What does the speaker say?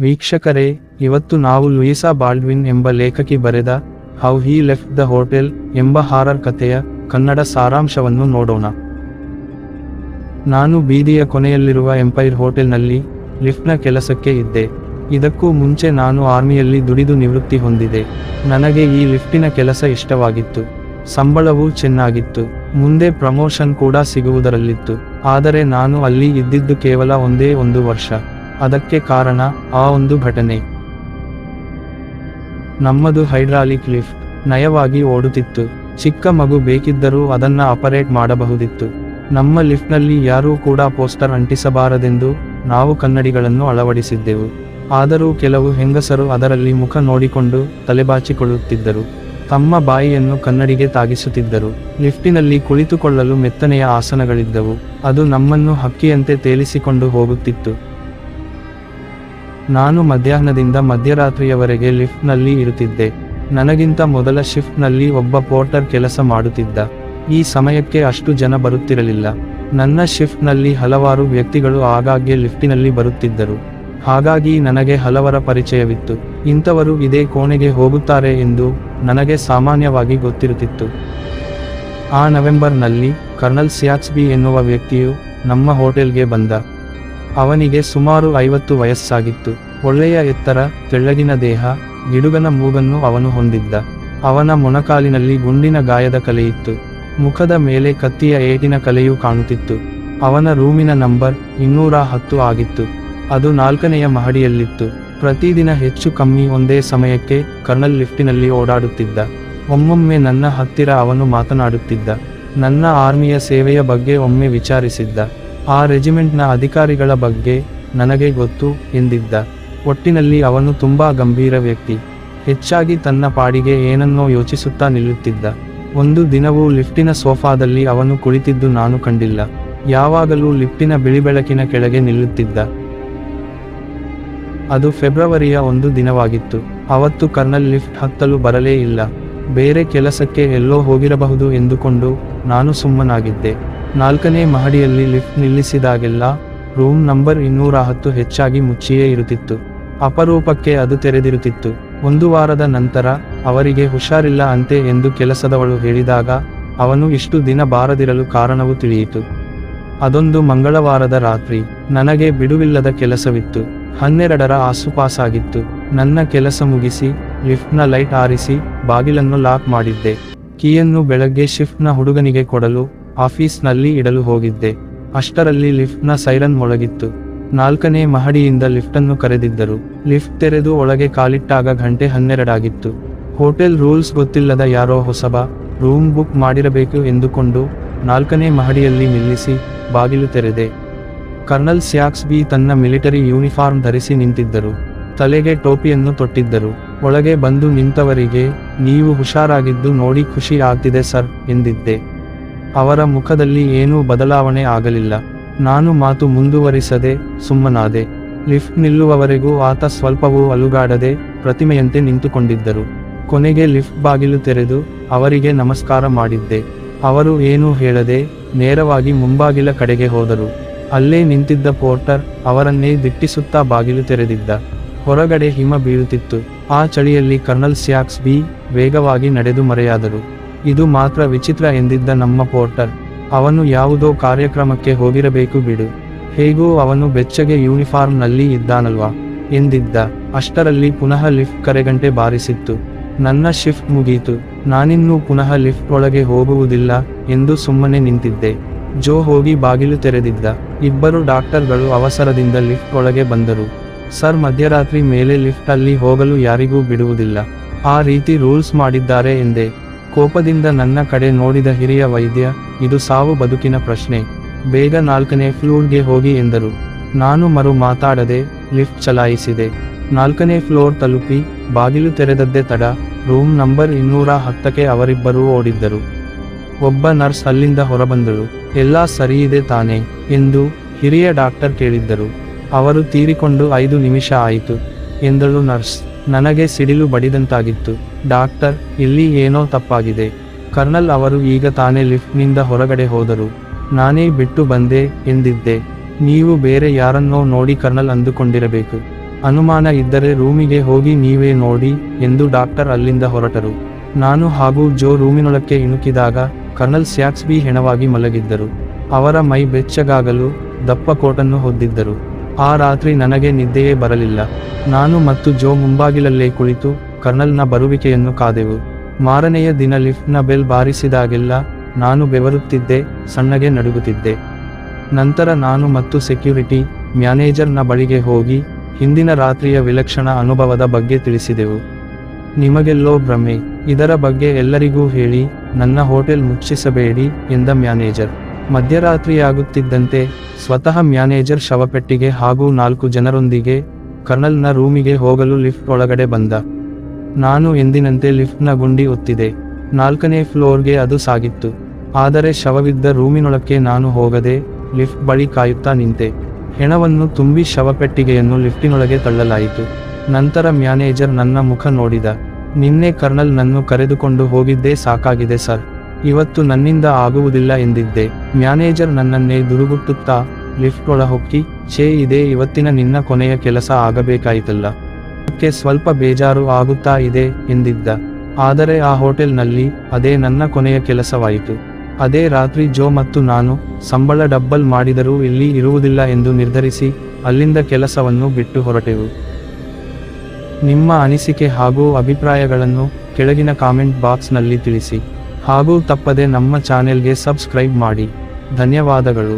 ವೀಕ್ಷಕರೇ, ಇವತ್ತು ನಾವು ಲೂಯಿಸಾ ಬಾಲ್ಡ್ವಿನ್ ಎಂಬ ಲೇಖಕಿ ಬರೆದ how he left the hotel ಎಂಬ ಹಾರರ್ ಕಥೆಯ ಕನ್ನಡ ಸಾರಾಂಶವನ್ನು ನೋಡೋಣ. ನಾನು ಬೀದಿಯ ಕೊನೆಯಲ್ಲಿರುವ ಎಂಪೈರ್ ಹೋಟೆಲ್ನಲ್ಲಿ ಲಿಫ್ಟ್ನ ಕೆಲಸಕ್ಕೆ ಇದ್ದೆ. ಇದಕ್ಕೂ ಮುಂಚೆ ನಾನು ಆರ್ಮಿಯಲ್ಲಿ ದುಡಿದು ನಿವೃತ್ತಿ ಹೊಂದಿದೆ. ನನಗೆ ಈ ಲಿಫ್ಟಿನ ಕೆಲಸ ಇಷ್ಟವಾಗಿತ್ತು. ಸಂಬಳವೂ ಚೆನ್ನಾಗಿತ್ತು. ಮುಂದೆ ಪ್ರಮೋಷನ್ ಕೂಡ ಸಿಗುವುದರಲ್ಲಿತ್ತು. ಆದರೆ ನಾನು ಅಲ್ಲಿ ಇದ್ದಿದ್ದು ಕೇವಲ ಒಂದೇ ಒಂದು ವರ್ಷ. ಅದಕ್ಕೆ ಕಾರಣ ಆ ಒಂದು ಘಟನೆ. ನಮ್ಮದು ಹೈಡ್ರಾಲಿಕ್ ಲಿಫ್ಟ್, ನಯವಾಗಿ ಓಡುತ್ತಿತ್ತು. ಚಿಕ್ಕ ಮಗು ಬೇಕಿದ್ದರೂ ಅದನ್ನ ಆಪರೇಟ್ ಮಾಡಬಹುದಿತ್ತು. ನಮ್ಮ ಲಿಫ್ಟ್ನಲ್ಲಿ ಯಾರೂ ಕೂಡ ಪೋಸ್ಟರ್ ಅಂಟಿಸಬಾರದೆಂದು ನಾವು ಕನ್ನಡಿಗಳನ್ನು ಅಳವಡಿಸಿದ್ದೆವು. ಆದರೂ ಕೆಲವು ಹೆಂಗಸರು ಅದರಲ್ಲಿ ಮುಖ ನೋಡಿಕೊಂಡು ತಲೆಬಾಚಿಕೊಳ್ಳುತ್ತಿದ್ದರು. ತಮ್ಮ ಬಾಯಿಯನ್ನು ಕನ್ನಡಿಗೆ ತಾಗಿಸುತ್ತಿದ್ದರು. ಲಿಫ್ಟಿನಲ್ಲಿ ಕುಳಿತುಕೊಳ್ಳಲು ಮೆತ್ತನೆಯ ಆಸನಗಳಿದ್ದವು. ಅದು ನಮ್ಮನ್ನು ಹಕ್ಕಿಯಂತೆ ತೇಲಿಸಿಕೊಂಡು ಹೋಗುತ್ತಿತ್ತು. ನಾನು ಮಧ್ಯಾಹ್ನದಿಂದ ಮಧ್ಯರಾತ್ರಿಯವರೆಗೆ ಲಿಫ್ಟ್ನಲ್ಲಿ ಇರುತ್ತಿದ್ದೆ. ನನಗಿಂತ ಮೊದಲ ಶಿಫ್ಟ್ನಲ್ಲಿ ಒಬ್ಬ ಪೋರ್ಟರ್ ಕೆಲಸ ಮಾಡುತ್ತಿದ್ದ. ಈ ಸಮಯಕ್ಕೆ ಅಷ್ಟು ಜನ ಬರುತ್ತಿರಲಿಲ್ಲ. ನನ್ನ ಶಿಫ್ಟ್ನಲ್ಲಿ ಹಲವಾರು ವ್ಯಕ್ತಿಗಳು ಆಗಾಗ್ಗೆ ಲಿಫ್ಟಿನಲ್ಲಿ ಬರುತ್ತಿದ್ದರು. ಹಾಗಾಗಿ ನನಗೆ ಹಲವರ ಪರಿಚಯವಿತ್ತು. ಇಂಥವರು ಇದೇ ಕೋಣೆಗೆ ಹೋಗುತ್ತಾರೆ ಎಂದು ನನಗೆ ಸಾಮಾನ್ಯವಾಗಿ ಗೊತ್ತಿರುತ್ತಿತ್ತು. ಆ ನವೆಂಬರ್ನಲ್ಲಿ ಕರ್ನಲ್ ಸ್ಯಾಚ್ಬಿ ಎನ್ನುವ ವ್ಯಕ್ತಿಯು ನಮ್ಮ ಹೋಟೆಲ್ಗೆ ಬಂದ. ಅವನಿಗೆ ಸುಮಾರು ಐವತ್ತು ವಯಸ್ಸಾಗಿತ್ತು. ಒಳ್ಳೆಯ ಎತ್ತರ, ತೆಳ್ಳಗಿನ ದೇಹ ಗಿಡುಗನ ಮೂಗನ್ನು ಅವನು ಹೊಂದಿದ್ದ. ಅವನ ಮೊಣಕಾಲಿನಲ್ಲಿ ಗುಂಡಿನ ಗಾಯದ ಕಲೆಯಿತ್ತು. ಮುಖದ ಮೇಲೆ ಕತ್ತಿಯ ಏಟಿನ ಕಲೆಯೂ ಕಾಣುತ್ತಿತ್ತು. ಅವನ ರೂಮಿನ ನಂಬರ್ ಇನ್ನೂರ ಹತ್ತು ಆಗಿತ್ತು. ಅದು ನಾಲ್ಕನೆಯ ಮಹಡಿಯಲ್ಲಿತ್ತು. ಪ್ರತಿದಿನ ಹೆಚ್ಚು ಕಮ್ಮಿ ಒಂದೇ ಸಮಯಕ್ಕೆ ಕರ್ನಲ್ ಲಿಫ್ಟಿನಲ್ಲಿ ಓಡಾಡುತ್ತಿದ್ದ. ಒಮ್ಮೊಮ್ಮೆ ನನ್ನ ಹತ್ತಿರ ಅವನು ಮಾತನಾಡುತ್ತಿದ್ದ. ನನ್ನ ಆರ್ಮಿಯ ಸೇವೆಯ ಬಗ್ಗೆ ಒಮ್ಮೆ ವಿಚಾರಿಸಿದ್ದ. ಆ ರೆಜಿಮೆಂಟ್ನ ಅಧಿಕಾರಿಗಳ ಬಗ್ಗೆ ನನಗೆ ಗೊತ್ತು ಎಂದಿದ್ದ. ಒಟ್ಟಿನಲ್ಲಿ ಅವನು ತುಂಬಾ ಗಂಭೀರ ವ್ಯಕ್ತಿ. ಹೆಚ್ಚಾಗಿ ತನ್ನ ಪಾಡಿಗೆ ಏನನ್ನೋ ಯೋಚಿಸುತ್ತಾ ನಿಲ್ಲುತ್ತಿದ್ದ. ಒಂದು ದಿನವೂ ಲಿಫ್ಟಿನ ಸೋಫಾದಲ್ಲಿ ಅವನು ಕುಳಿತಿದ್ದು ನಾನು ಕಂಡಿಲ್ಲ. ಯಾವಾಗಲೂ ಲಿಫ್ಟಿನ ಬಿಳಿಬೆಳಕಿನ ಕೆಳಗೆ ನಿಲ್ಲುತ್ತಿದ್ದ. ಅದು ಫೆಬ್ರವರಿಯ ಒಂದು ದಿನವಾಗಿತ್ತು. ಅವತ್ತು ಕರ್ನಲ್ ಲಿಫ್ಟ್ ಹತ್ತಲು ಬರಲೇ ಇಲ್ಲ. ಬೇರೆ ಕೆಲಸಕ್ಕೆ ಎಲ್ಲೋ ಹೋಗಿರಬಹುದು ಎಂದುಕೊಂಡು ನಾನು ಸುಮ್ಮನಾಗಿದ್ದೆ. ನಾಲ್ಕನೇ ಮಹಡಿಯಲ್ಲಿ ಲಿಫ್ಟ್ ನಿಲ್ಲಿಸಿದಾಗೆಲ್ಲ ರೂಮ್ ನಂಬರ್ ಇನ್ನೂರ ಹತ್ತು ಹೆಚ್ಚಾಗಿ ಮುಚ್ಚಿಯೇ ಇರುತ್ತಿತ್ತು. ಅಪರೂಪಕ್ಕೆ ಅದು ತೆರೆದಿರುತ್ತಿತ್ತು. ಒಂದು ವಾರದ ನಂತರ, ಅವರಿಗೆ ಹುಷಾರಿಲ್ಲ ಅಂತೆ ಎಂದು ಕೆಲಸದವಳು ಹೇಳಿದಾಗ, ಅವನು ಇಷ್ಟು ದಿನ ಬಾರದಿರಲು ಕಾರಣವೂ ತಿಳಿಯಿತು. ಅದೊಂದು ಮಂಗಳವಾರದ ರಾತ್ರಿ. ನನಗೆ ಬಿಡುವಿಲ್ಲದ ಕೆಲಸವಿತ್ತು. ಹನ್ನೆರಡರ ಆಸುಪಾಸಾಗಿತ್ತು. ನನ್ನ ಕೆಲಸ ಮುಗಿಸಿ, ಲಿಫ್ಟ್ನ ಲೈಟ್ ಆರಿಸಿ, ಬಾಗಿಲನ್ನು ಲಾಕ್ ಮಾಡಿದ್ದೆ. ಕೀಯನ್ನು ಬೆಳಗ್ಗೆ ಶಿಫ್ಟ್ನ ಹುಡುಗನಿಗೆ ಕೊಡಲು ಆಫೀಸ್ನಲ್ಲಿ ಇಡಲು ಹೋಗಿದ್ದೆ. ಅಷ್ಟರಲ್ಲಿ ಲಿಫ್ಟ್ನ ಸೈರನ್ ಮೊಳಗಿತ್ತು. ನಾಲ್ಕನೇ ಮಹಡಿಯಿಂದ ಲಿಫ್ಟನ್ನು ಕರೆದಿದ್ದರು. ಲಿಫ್ಟ್ ತೆರೆದು ಒಳಗೆ ಕಾಲಿಟ್ಟಾಗ ಗಂಟೆ ಹನ್ನೆರಡಾಗಿತ್ತು. ಹೋಟೆಲ್ ರೂಲ್ಸ್ ಗೊತ್ತಿಲ್ಲದ ಯಾರೋ ಹೊಸಬ ರೂಮ್ ಬುಕ್ ಮಾಡಿರಬೇಕು ಎಂದುಕೊಂಡು ನಾಲ್ಕನೇ ಮಹಡಿಯಲ್ಲಿ ನಿಲ್ಲಿಸಿ ಬಾಗಿಲು ತೆರೆದೆ. ಕರ್ನಲ್ ಸ್ಯಾಕ್ಸ್ ಬಿ ತನ್ನ ಮಿಲಿಟರಿ ಯೂನಿಫಾರ್ಮ್ ಧರಿಸಿ ನಿಂತಿದ್ದರು. ತಲೆಗೆ ಟೋಪಿಯನ್ನು ತೊಟ್ಟಿದ್ದರು. ಒಳಗೆ ಬಂದು ನಿಂತವರಿಗೆ, ನೀವು ಹುಷಾರಾಗಿದ್ದು ನೋಡಿ ಖುಷಿ ಆಗ್ತಿದೆ ಸರ್, ಎಂದಿದ್ದೆ. ಅವರ ಮುಖದಲ್ಲಿ ಏನೂ ಬದಲಾವಣೆ ಆಗಲಿಲ್ಲ. ನಾನು ಮಾತು ಮುಂದುವರಿಸದೆ, ಸುಮ್ಮನಾದೆ. ಲಿಫ್ಟ್ ನಿಲ್ಲುವವರೆಗೂ ಆತ ಸ್ವಲ್ಪವೂ ಅಲುಗಾಡದೆ, ಪ್ರತಿಮೆಯಂತೆ ನಿಂತುಕೊಂಡಿದ್ದರು. ಕೊನೆಗೆ ಲಿಫ್ಟ್ ಬಾಗಿಲು ತೆರೆದು, ಅವರಿಗೆ ನಮಸ್ಕಾರ ಮಾಡಿದ್ದೆ. ಅವರು ಏನೂ ಹೇಳದೆ, ನೇರವಾಗಿ ಮುಂಬಾಗಿಲ ಕಡೆಗೆ ಹೋದರು. ಅಲ್ಲೇ ನಿಂತಿದ್ದ ಪೋರ್ಟರ್, ಅವರನ್ನೇ ದಿಟ್ಟಿಸುತ್ತಾ ಬಾಗಿಲು ತೆರೆದಿದ್ದ. ಹೊರಗಡೆ ಹಿಮ ಬೀಳುತ್ತಿತ್ತು. ಆ ಚಳಿಯಲ್ಲಿ ಕರ್ನಲ್ ಸ್ಯಾಕ್ಸ್ ಬಿ, ವೇಗವಾಗಿ ನಡೆದು ಮರೆಯಾದರು. ಇದು ಮಾತ್ರ ವಿಚಿತ್ರ ಎಂದಿದ್ದ ನಮ್ಮ ಪೋರ್ಟರ್ ಅವನು ಯಾವುದೋ ಕಾರ್ಯಕ್ರಮಕ್ಕೆ ಹೋಗಿರಬೇಕು ಬಿಡು. ಹೇಗೂ ಅವನು ಬೆಚ್ಚಗೆ ಯೂನಿಫಾರ್ಮ್ನಲ್ಲಿ ಇದ್ದಾನಲ್ವಾ? ಎಂದಿದ್ದ. ಅಷ್ಟರಲ್ಲಿ ಪುನಃ ಲಿಫ್ಟ್ ಕರೆಗಂಟೆ ಬಾರಿಸಿತ್ತು. ನನ್ನ ಶಿಫ್ಟ್ ಮುಗೀತು. ನಾನಿನ್ನೂ ಪುನಃ ಲಿಫ್ಟ್ ಒಳಗೆ ಹೋಗುವುದಿಲ್ಲ ಎಂದು ಸುಮ್ಮನೆ ನಿಂತಿದ್ದೆ. ಜೋ ಹೋಗಿ ಬಾಗಿಲು ತೆರೆದಿದ್ದ. ಇಬ್ಬರು ಡಾಕ್ಟರ್ಗಳು ಅವಸರದಿಂದ ಲಿಫ್ಟ್ ಒಳಗೆ ಬಂದರು. ಸರ್, ಮಧ್ಯರಾತ್ರಿ ಮೇಲೆ ಲಿಫ್ಟ್ ಅಲ್ಲಿ ಹೋಗಲು ಯಾರಿಗೂ ಬಿಡುವುದಿಲ್ಲ. ಆ ರೀತಿ ರೂಲ್ಸ್ ಮಾಡಿದ್ದಾರೆ ಎಂದೆ. ಕೋಪದಿಂದ ನನ್ನ ಕಡೆ ನೋಡಿದ ಹಿರಿಯ ವೈದ್ಯ, ಇದು ಸಾವು ಬದುಕಿನ ಪ್ರಶ್ನೆ. ಬೇಗ ನಾಲ್ಕನೇ ಫ್ಲೋರ್ಗೆ ಹೋಗಿ ಎಂದರು. ನಾನು ಮರು ಮಾತಾಡದೆ, ಲಿಫ್ಟ್ ಚಲಾಯಿಸಿದೆ. ನಾಲ್ಕನೇ ಫ್ಲೋರ್ ತಲುಪಿ, ಬಾಗಿಲು ತೆರೆದದ್ದೇ ತಡ, ರೂಮ್ ನಂಬರ್ ಇನ್ನೂರ ಹತ್ತಕ್ಕೆ ಅವರಿಬ್ಬರೂ ಓಡಿದ್ದರು. ಒಬ್ಬ ನರ್ಸ್ ಅಲ್ಲಿಂದ ಹೊರಬಂದಳು. ಎಲ್ಲ ಸರಿಯಿದೆ ತಾನೆ, ಎಂದು ಹಿರಿಯ ಡಾಕ್ಟರ್ ಕೇಳಿದ್ದರು. ಅವರು ತೀರಿಕೊಂಡು ಐದು ನಿಮಿಷ ಆಯಿತು, ಎಂದಳು ನರ್ಸ್. ನನಗೆ ಸಿಡಿಲು ಬಡಿದಂತಾಗಿತ್ತು. ಡಾಕ್ಟರ್, ಇಲ್ಲಿ ಏನೋ ತಪ್ಪಾಗಿದೆ. ಕರ್ನಲ್ ಅವರು ಈಗ ತಾನೇ ಲಿಫ್ಟ್ನಿಂದ ಹೊರಗಡೆ ಹೋದರು. ನಾನೇ ಬಿಟ್ಟು ಬಂದೆ ಎಂದಿದ್ದೆ. ನೀವು ಬೇರೆ ಯಾರನ್ನೋ ನೋಡಿ ಕರ್ನಲ್ ಅಂದುಕೊಂಡಿರಬೇಕು. ಅನುಮಾನ ಇದ್ದರೆ ರೂಮಿಗೆ ಹೋಗಿ ನೀವೇ ನೋಡಿ ಎಂದು ಡಾಕ್ಟರ್ ಅಲ್ಲಿಂದ ಹೊರಟರು. ನಾನು ಹಾಗೂ ಜೋ ರೂಮಿನೊಳಕ್ಕೆ ಇಣುಕಿದಾಗ ಕರ್ನಲ್ ಸ್ಯಾಕ್ಸ್ಬಿ ಹೆಣವಾಗಿ ಮಲಗಿದ್ದರು. ಅವರ ಮೈ ಬೆಚ್ಚಗಾಗಲು ದಪ್ಪ ಕೋಟನ್ನು ಹೊದ್ದಿದ್ದರು. ಆ ರಾತ್ರಿ ನನಗೆ ನಿದ್ದೆಯೇ ಬರಲಿಲ್ಲ. ನಾನು ಮತ್ತು ಜೋ ಮುಂಬಾಗಿಲಲ್ಲೇ ಕುಳಿತು ಕರ್ನಲ್ನ ಬರುವಿಕೆಯನ್ನು ಕಾದೆವು. ಮಾರನೆಯ ದಿನ ಲಿಫ್ಟ್ನ ಬೆಲ್ ಬಾರಿಸಿದಾಗೆಲ್ಲ ನಾನು ಬೆವರುತ್ತಿದ್ದೆ, ಸಣ್ಣಗೆ ನಡುಗುತ್ತಿದ್ದೆ. ನಂತರ ನಾನು ಮತ್ತು ಸೆಕ್ಯೂರಿಟಿ ಮ್ಯಾನೇಜರ್ನ ಬಳಿಗೆ ಹೋಗಿ ಹಿಂದಿನ ರಾತ್ರಿಯ ವಿಲಕ್ಷಣ ಅನುಭವದ ಬಗ್ಗೆ ತಿಳಿಸಿದೆವು. ನಿಮಗೆಲ್ಲೋ ಭ್ರಮೆ, ಇದರ ಬಗ್ಗೆ ಎಲ್ಲರಿಗೂ ಹೇಳಿ, ನನ್ನ ಹೋಟೆಲ್ ಮುಚ್ಚಿಸಬೇಡಿ ಎಂದ ಮ್ಯಾನೇಜರ್. ಮಧ್ಯರಾತ್ರಿಯಾಗುತ್ತಿದ್ದಂತೆ ಸ್ವತಃ ಮ್ಯಾನೇಜರ್ ಶವಪೆಟ್ಟಿಗೆ ಹಾಗೂ ನಾಲ್ಕು ಜನರೊಂದಿಗೆ ಕರ್ನಲ್ನ ರೂಮಿಗೆ ಹೋಗಲು ಲಿಫ್ಟ್ ಒಳಗಡೆ ಬಂದ. ನಾನು ಎಂದಿನಂತೆ ಲಿಫ್ಟ್ನ ಗುಂಡಿ ಒತ್ತಿದೆ. ನಾಲ್ಕನೇ ಫ್ಲೋರ್ಗೆ ಅದು ಸಾಗಿತ್ತು. ಆದರೆ ಶವವಿದ್ದ ರೂಮಿನೊಳಕ್ಕೆ ನಾನು ಹೋಗದೆ ಲಿಫ್ಟ್ ಬಳಿ ಕಾಯುತ್ತಾ ನಿಂತೆ. ಹೆಣವನ್ನು ತುಂಬಿ ಶವಪೆಟ್ಟಿಗೆಯನ್ನು ಲಿಫ್ಟಿನೊಳಗೆ ತಳ್ಳಲಾಯಿತು. ನಂತರ ಮ್ಯಾನೇಜರ್ ನನ್ನ ಮುಖ ನೋಡಿದ. ನಿನ್ನೆ ಕರ್ನಲ್ ನನ್ನು ಕರೆದುಕೊಂಡು ಹೋಗಿದ್ದೇ ಸಾಕಾಗಿದೆ ಸರ್. ಇವತ್ತು ನನ್ನಿಂದ ಆಗುವುದಿಲ್ಲ ಎಂದಿದ್ದೆ. ಮ್ಯಾನೇಜರ್ ನನ್ನನ್ನೇ ದುರುಗುಟ್ಟುತ್ತಾ, ಲಿಫ್ಟ್ ಒಳ ಹೊಕ್ಕಿ ಛೇ, ಇದೇ ಇವತ್ತಿನ ನಿನ್ನ ಕೊನೆಯ ಕೆಲಸ ಆಗಬೇಕಾಯಿತಲ್ಲ. ಅದಕ್ಕೆ ಸ್ವಲ್ಪ ಬೇಜಾರು ಆಗುತ್ತಾ ಇದೆ ಎಂದಿದ್ದ. ಆದರೆ ಆ ಹೋಟೆಲ್ನಲ್ಲಿ ಅದೇ ನನ್ನ ಕೊನೆಯ ಕೆಲಸವಾಯಿತು. ಅದೇ ರಾತ್ರಿ ಜೋ ಮತ್ತು ನಾನು ಸಂಬಳ ಡಬ್ಬಲ್ ಮಾಡಿದರೂ ಇಲ್ಲಿ ಇರುವುದಿಲ್ಲ ಎಂದು ನಿರ್ಧರಿಸಿ ಅಲ್ಲಿಂದ ಕೆಲಸವನ್ನು ಬಿಟ್ಟು ಹೊರಟೆವು. ನಿಮ್ಮ ಅನಿಸಿಕೆ ಹಾಗೂ ಅಭಿಪ್ರಾಯಗಳನ್ನು ಕೆಳಗಿನ ಕಾಮೆಂಟ್ ಬಾಕ್ಸ್ನಲ್ಲಿ ತಿಳಿಸಿ. ಹಾಗೂ ತಪ್ಪದೆ ನಮ್ಮ ಚಾನೆಲ್ಗೆ ಸಬ್ಸ್ಕ್ರೈಬ್ ಮಾಡಿ ಧನ್ಯವಾದಗಳು